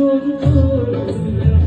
জন্য